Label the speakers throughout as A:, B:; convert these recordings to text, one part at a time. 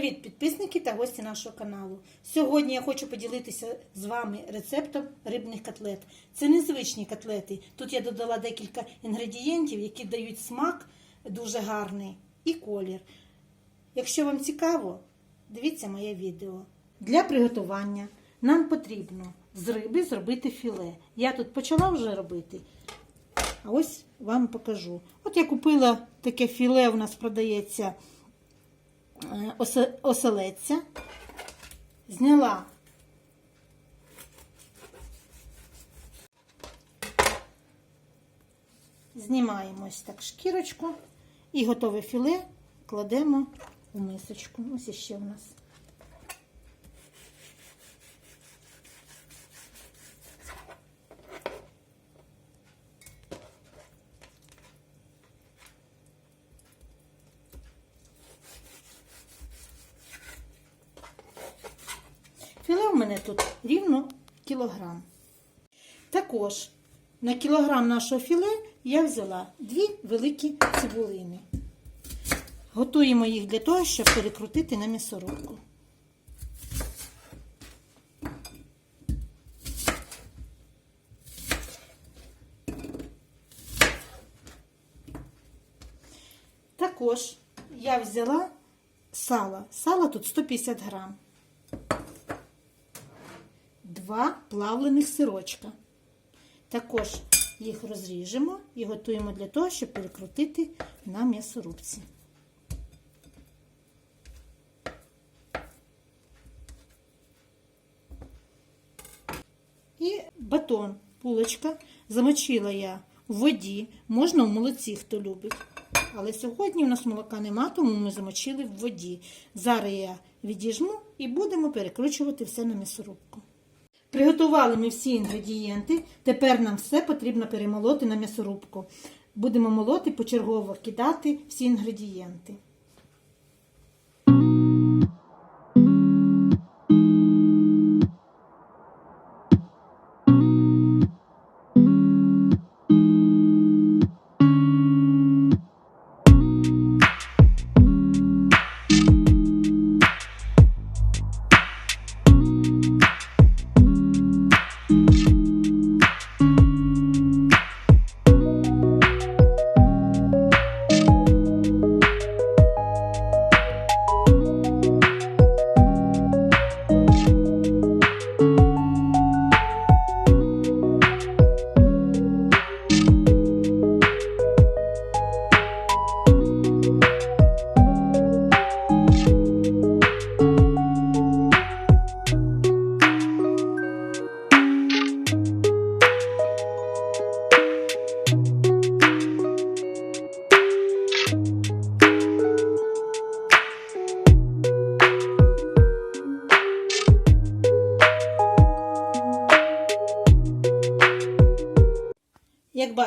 A: Привіт, підписники та гості нашого каналу. Сьогодні я хочу поділитися з вами рецептом рибних котлет. Це незвичні котлети. Тут я додала декілька інгредієнтів, які дають смак дуже гарний і колір. Якщо вам цікаво, дивіться моє відео. Для приготування нам потрібно з риби зробити філе. Я тут почала вже робити. А ось вам покажу. От я купила таке філе, у нас продається оселедця. Зняла знімаємо ось так шкірочку і готове філе кладемо у мисочку. Ось іще у нас. Філе в мене тут рівно кілограм. Також на кілограм нашого філе я взяла дві великі цибулини. Готуємо їх для того, щоб перекрутити на м'ясорубку. Також я взяла сало. Сало тут 150 грам. Два плавлених сирочка. Також їх розріжемо і готуємо для того, щоб перекрутити на м'ясорубці. І батон, булочка. Замочила я в воді, можна в молоці, хто любить. Але сьогодні у нас молока нема, тому ми замочили в воді. Зараз я відіжму і будемо перекручувати все на м'ясорубку. Приготували ми всі інгредієнти. Тепер нам все потрібно перемолоти на м'ясорубку. Будемо молоти почергово кидати всі інгредієнти.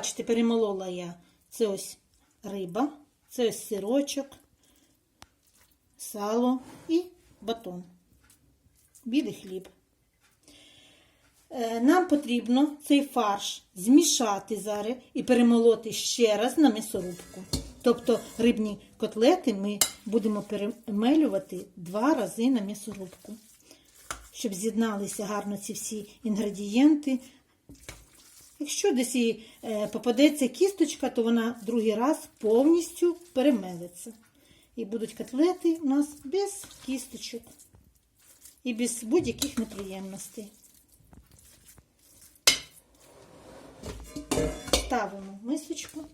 A: Бачите, перемолола я це ось риба, це ось сирочок, сало і батон. Білий хліб. Е, Нам потрібно цей фарш змішати зараз і перемолоти ще раз на м'ясорубку. Тобто рибні котлети ми будемо перемелювати два рази на м'ясорубку, щоб з'єдналися гарно ці всі інгредієнти. Якщо десь їй е, попадеться кісточка, то вона другий раз повністю перемелиться. І будуть котлети у нас без кісточок і без будь-яких неприємностей. Ставимо мисочку.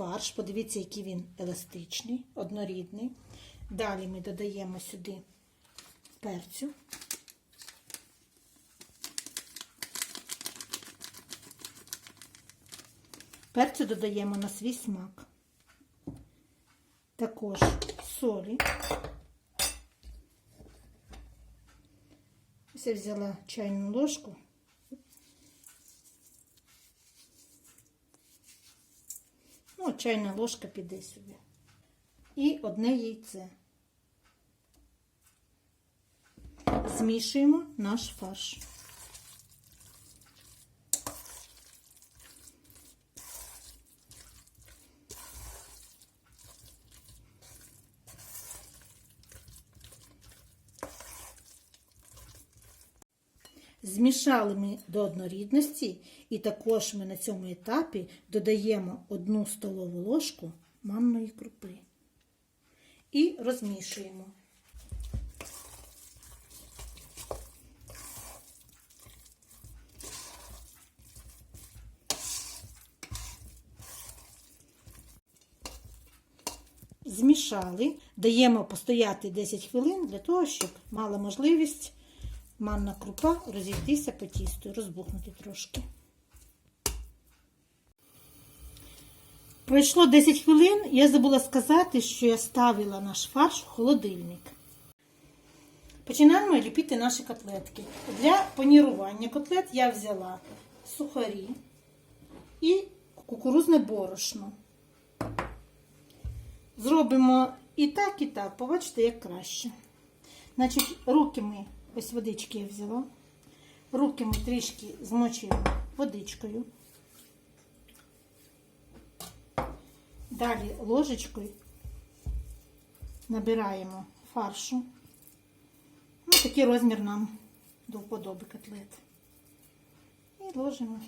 A: Фарш, подивіться, який він еластичний, однорідний. Далі ми додаємо сюди перцю. Перцю додаємо на свій смак. Також солі. Ось я взяла чайну ложку. Ну, чайна ложка піде сюди. І одне яйце. Змішуємо наш фарш. Змішали ми до однорідності, і також ми на цьому етапі додаємо одну столову ложку манної крупи і розмішуємо. Змішали, даємо постояти 10 хвилин для того, щоб мала можливість манна крупа розійтися по тісту, розбухнути трошки. Пройшло 10 хвилин, я забула сказати, що я ставила наш фарш в холодильник. Починаємо ліпити наші котлетки. Для панірування котлет я взяла сухарі і кукурузне борошно. Зробимо і так, і так. Побачите, як краще. Значить, руки ми, ось водички я взяла. Руки ми трішки змочуємо водичкою. Далі ложечкою набираємо фаршу. Ну, такий розмір нам до вподоби котлет. І ложимо.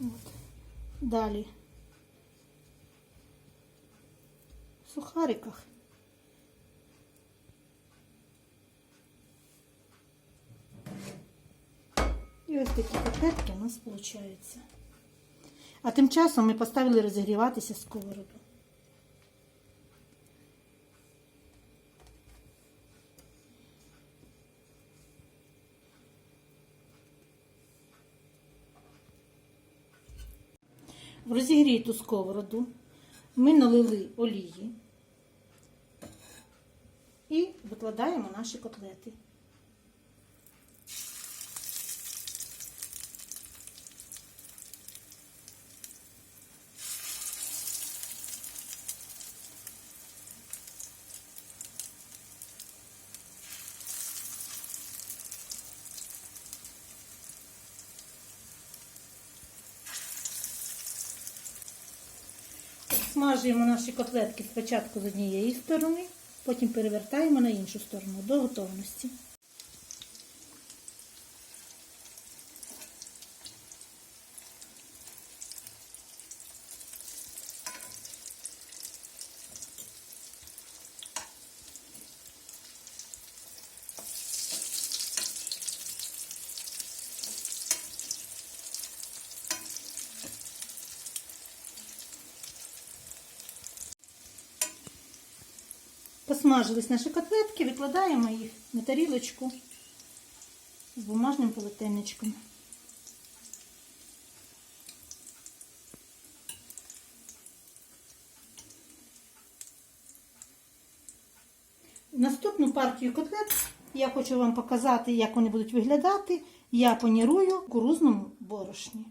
A: От. Далі. В сухариках. І ось такі котлетки у нас виходять. А тим часом ми поставили розігріватися сковороду. В розігріту сковороду ми налили олії і викладаємо наші котлети. Смажуємо наші котлетки спочатку з однієї сторони, потім перевертаємо на іншу сторону до готовності. Посмажились наші котлетки, викладаємо їх на тарілочку з бумажним полотенечком. Наступну партію котлет я хочу вам показати, як вони будуть виглядати. Я панірую в кукурузному борошні.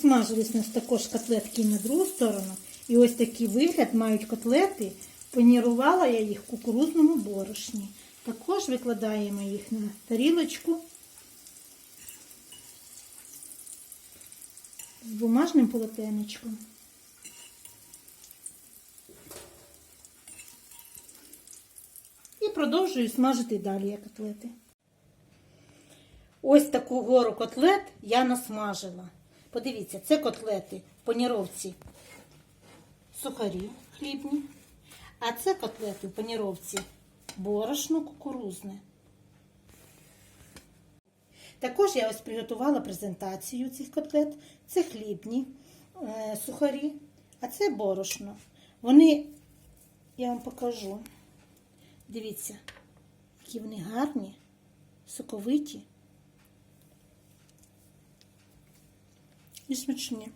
A: Смажились у нас також котлетки на другу сторону. І ось такий вигляд мають котлети. Панірувала я їх в кукурузному борошні. Також викладаємо їх на тарілочку з бумажним полотенечком. І продовжую смажити далі котлети. Ось таку гору котлет я насмажила. Подивіться, це котлети в паніровці сухарі хлібні, а це котлети в паніровці борошно кукурузне. Також я ось приготувала презентацію цих котлет. Це хлібні е, сухарі, а це борошно. Вони, я вам покажу. Дивіться, які вони гарні, соковиті і смачні.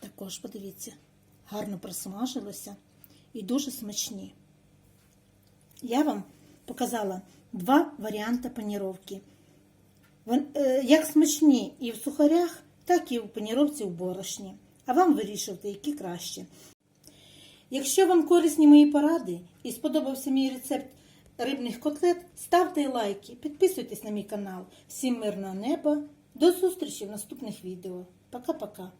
A: Також подивіться, гарно просмажилося і дуже смачні. Я вам показала два варіанти паніровки. Е, Як смачні і в сухарях, так і в паніровці в борошні. А вам вирішувати, які краще. Якщо вам корисні мої поради і сподобався мій рецепт рибних котлет, ставте лайки, підписуйтесь на мій канал. Всім мирного неба. До зустрічі в наступних відео. Пока-пока.